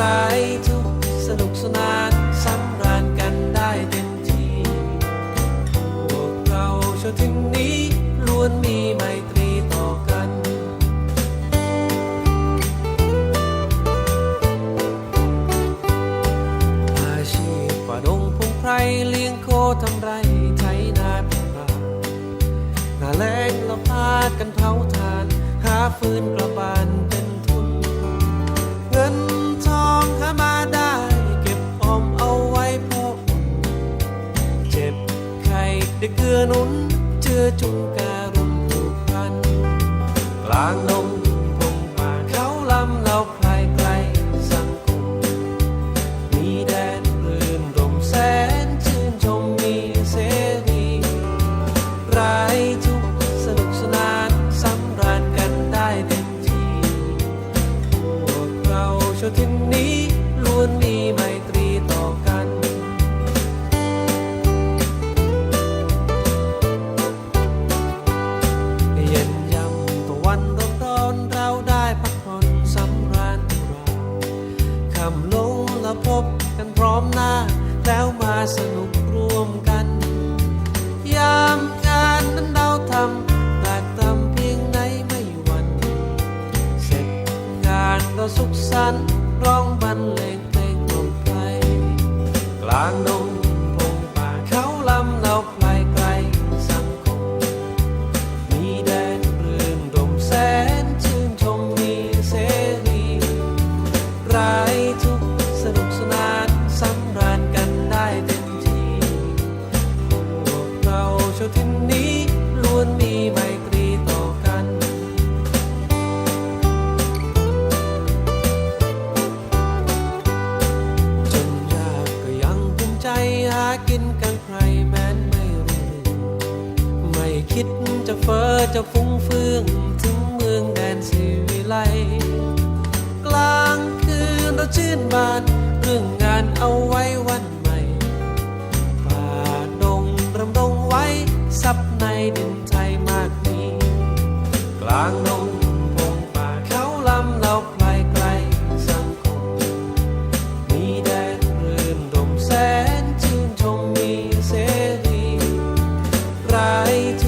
ร้ายทุกสนุกสนานสำราญกันได้เต็มที่พวกเราชาวถึงนี้ล้วนมีไมตรีต่อกันอาชีพป่าดงพงไพรเลี้ยงโคทำไรไทยนาเป็นปลานาแรงเราพาดกันเผาทาน หาฟืนกระบา อหนุนเจือจุงการุณผูกพัน กลางนงพงป่าเขาลำเราใครไกลสังคม มีแดนรื่นรมแสนชื่นชมมีเสรีไรทุกสนุกสนานสำราญกันได้เต็มที่พวกเราชาวที่นี้ แล้ หากินกันใครแม้นไม่รู้ ไม่คิดจะเฟ้อจะฟุ้งเฟืองถึงเมืองแดนสิวิไล กลางคืนเราชื่นบานเรื่องายทุ